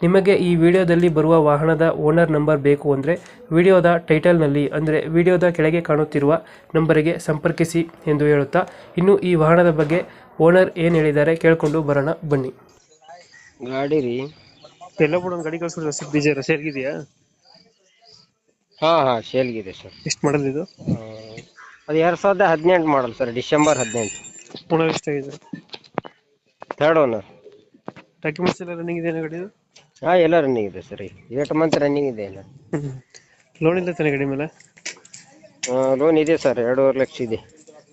ನಿಮಗೆ ಈ ವಿಡಿಯೋದಲ್ಲಿ ಬರುವ ವಾಹನದ ಓನರ್ ನಂಬರ್ ಬೇಕು ಅಂದರೆ ವಿಡಿಯೋದ ಟೈಟಲ್ನಲ್ಲಿ ಅಂದರೆ ವಿಡಿಯೋದ ಕೆಳಗೆ ಕಾಣುತ್ತಿರುವ ನಂಬರಿಗೆ ಸಂಪರ್ಕಿಸಿ ಎಂದು ಹೇಳುತ್ತಾ ಇನ್ನು ಈ ವಾಹನದ ಬಗ್ಗೆ ಓನರ್ ಏನು ಹೇಳಿದ್ದಾರೆ ಕೇಳಿಕೊಂಡು ಬರೋಣ ಬನ್ನಿ. ಗಾಡಿ ರೀ. ಎಲ್ಲ ಕೂಡ ಒಂದು ಗಾಡಿ ಕಳಿಸ್ಬಿಟ್ಟು ಸೇರ್ಗಿದೆಯಾ ಹಾಂ ಹಾಂ ಆಗಿದೆಯಾ ಹಾ ಹಾ ಸೇಲ್ಗಿದೆ ಸರ್. ಎಷ್ಟು ಮಾಡಲ್ ಇದು? ಅದು ಎರಡು ಸಾವಿರದ ಹದಿನೆಂಟು ಮಾಡಲ್ ಸರ್ ಡಿಸೆಂಬರ್ ಹದಿನೆಂಟು. ಓನರ್ ಎಷ್ಟಾಗಿದೆ? ಥರ್ಡ್ ಓನರ್ ಡಾಕ್ಯುಮೆಂಟ್ಸ್ ಎಲ್ಲ ರನ್ನಿಂಗ್ ಇದೆ ಗಾಡಿ ಹಾ ಎಲ್ಲ ರನ್ನಿಂಗ್ ಇದೆ ಸರ್. ಏಟ್ ಮಂತ್ ರನ್ನಿಂಗ್ ಇದೆ ಎಲ್ಲ. ಲೋನ್ ಇಲ್ಲ ತಾನೆ ಗಾಡಿ ಮೇಲೆ ಲೋನ್ ಇದೆ ಸರ್ ಎರಡೂವರೆ ಲಕ್ಷ ಇದೆ.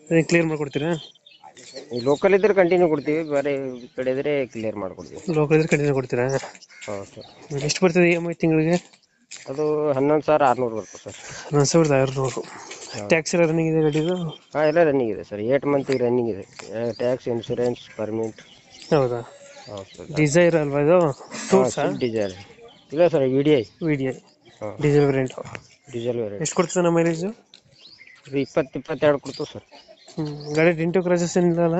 ಅದನ್ನ ಕ್ಲಿಯರ್ ಮಾಡ್ಕೊಡ್ತೀರಾ? ಈ ಲೋಕಲ್ ಇದ್ರೆ ಕಂಟಿನ್ಯೂ ಕೊಡ್ತೀವಿ ಬೇರೆ ಕಡೆ ಇದ್ರೆ ಕ್ಲಿಯರ್ ಮಾಡ್ಕೊಡ್ತೀವಿ. ಲೋಕಲ್ ಇದ್ರೆ ಕಂಟಿನ್ಯೂ ಕೊಡ್ತೀರಾ? ಹೌದು ಸರ್ ಎಷ್ಟು ಬರ್ತದೆ ಇ ಎಂ ಐ ತಿಂಗಳಿಗೆ? ಅದು ಹನ್ನೊಂದು ಸಾವಿರ ಆರುನೂರು ಬರ್ತದೆ ಸರ್ ಹನ್ನೊಂದು ಸಾವಿರದ ಆರುನೂರು. ಟ್ಯಾಕ್ಸ್ ಎಲ್ಲ ರನ್ನಿಂಗ್ ಇದೆ ಗಾಡಿದು? ಹಾಂ ಎಲ್ಲ ರನ್ನಿಂಗ್ ಇದೆ ಸರ್ ಏಟ್ ಮಂತ್ ರನ್ನಿಂಗ್ ಇದೆ. ಟ್ಯಾಕ್ಸ್ ಇನ್ಶೂರೆನ್ಸ್ ಪರ್ಮಿಟ್ ಹೌದಾ? ಡಿಸೈರ್ ಅಲ್ವಾ ಇದು? ಟೂರ್ಸಾ ಡೀಸೆಲ್ ಇಲ್ಲ sir V D I V D I ಹಾಂ. ಡೀಸೆಲ್ ವೇರಿಯಂಟ್ ಡೀಸೆಲ್ ವೇರಿಯಂಟ್ ಎಷ್ಟು ಕೊಡ್ತದೆ ನಮ್ಮ ಮೈಲೇಜು ಇದು ಇಪ್ಪತ್ತು ಇಪ್ಪತ್ತೆರಡು ಕೊಡ್ತೀವಿ ಸರ್. ಹ್ಞೂ ಗಾಡಿ ಡಿಂಟು ಕ್ರಾಚಸ್ ಏನಿಲ್ಲ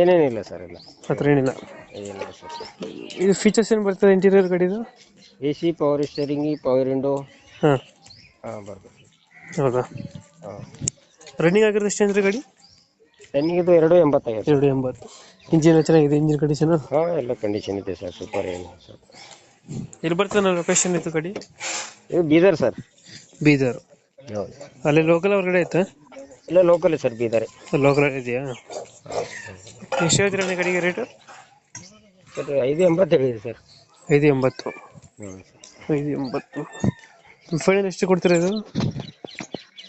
ಏನೇನಿಲ್ಲ ಸರ್ ಇಲ್ಲ ಆ ಥರ ಏನಿಲ್ಲ. ಏನಿಲ್ಲ ಸರ್. ಇದು ಫೀಚರ್ಸ್ ಏನು ಬರ್ತದೆ ಇಂಟೀರಿಯರ್ ಗಾಡಿದು? ಎ ಸಿ ಪವರ್ ಸ್ಟೇರಿಂಗಿ ಪವರ್ ವಿಂಡೋ ಹಾಂ. ಹಾಂ ಬರ್ಬೋದು. ಹೌದಾ? ಹಾಂ. ರನ್ನಿಂಗ್ ಆಗಿರೋದು ಎಷ್ಟು ರೀ ಗಾಡಿ? ರನ್ನಿಂಗ್ ಇದು ಎರಡು ಎಂಬತ್ತೈದು ಎರಡು ಎಂಬತ್ತು. ಇಂಜಿನ್ ಚೆನ್ನಾಗಿದೆ ಇಂಜಿನ್ ಕಂಡೀಷನ್ ಹಾಂ ಎಲ್ಲ ಕಂಡೀಷನ್ ಇದೆ ಸರ್ ಸೂಪರ್ ಏನು ಸರ್. ಇಲ್ಲಿ ಬರ್ತದೆ ಲೊಕೇಶನ್ ಇತ್ತು ಕಡೆ? ಇದು ಬೀದರ್ ಸರ್. ಬೀದರ್. ಹೌದು. ಅಲ್ಲಿ ಲೋಕಲ್ ಹೊರಗಡೆ ಆಯ್ತಾ? ಇಲ್ಲ ಲೋಕಲ್ ಸರ್ ಬೀದರ್. ಲೋಕಲ್ ಇದೆಯಾ? ಎಷ್ಟು ಹೇಳ್ತೀರಾ ನಿಮ್ಮ ಕಡೆಗೆ ರೇಟು ಸರ್ ಐದು ಎಂಬತ್ತು ಹೇಳಿದೆ ಸರ್. ಐದು ಎಂಬತ್ತು. ಹ್ಞೂ ಐದು ಎಂಬತ್ತು. ಫೈನಲ್ ಎಷ್ಟು ಕೊಡ್ತೀರಾ ಇದು?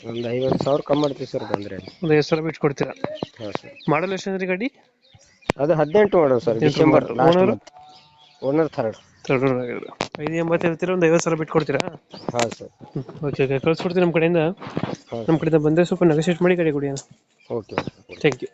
ಒಂದು ಐವತ್ತು ಸಾವಿರ ಕಮ್ಮಿ ಮಾಡ್ತೀವಿ ಸರ್ ಬಂದ್ರೆ. ಒಂದು ಐದು ಸಾವಿರ ಬಿಟ್ಟು ಕೊಡ್ತೀರಾ ಹಾಂ ಸರ್. ಮಾಡಲ್ ಎಷ್ಟು ಅಂದ್ರೆ ಗಾಡಿ? ಅದು ಹದಿನೆಂಟು ಮಾಡೋಣ sir December owner owner third third ಐದು ಎಂಬತ್ತು ಹೇಳ್ತೀರಾ ಒಂದು ಐವತ್ತು ಸಾವಿರ ಬಿಟ್ಟು ಕೊಡ್ತೀರಾ ಹಾಂ ಸರ್. ಓಕೆ ಓಕೆ ಕಳ್ಸ್ಕೊಡ್ತೀನಿ ನಮ್ಮ ಕಡೆಯಿಂದ. ನಮ್ಮ ಕಡೆಯಿಂದ ಬಂದರೆ ಸ್ವಲ್ಪ ನೆಗೋಷಿಯೇಟ್ ಮಾಡಿ ಗಾಡಿ ಕೊಡಿ ಓಕೆ ಥ್ಯಾಂಕ್ ಯು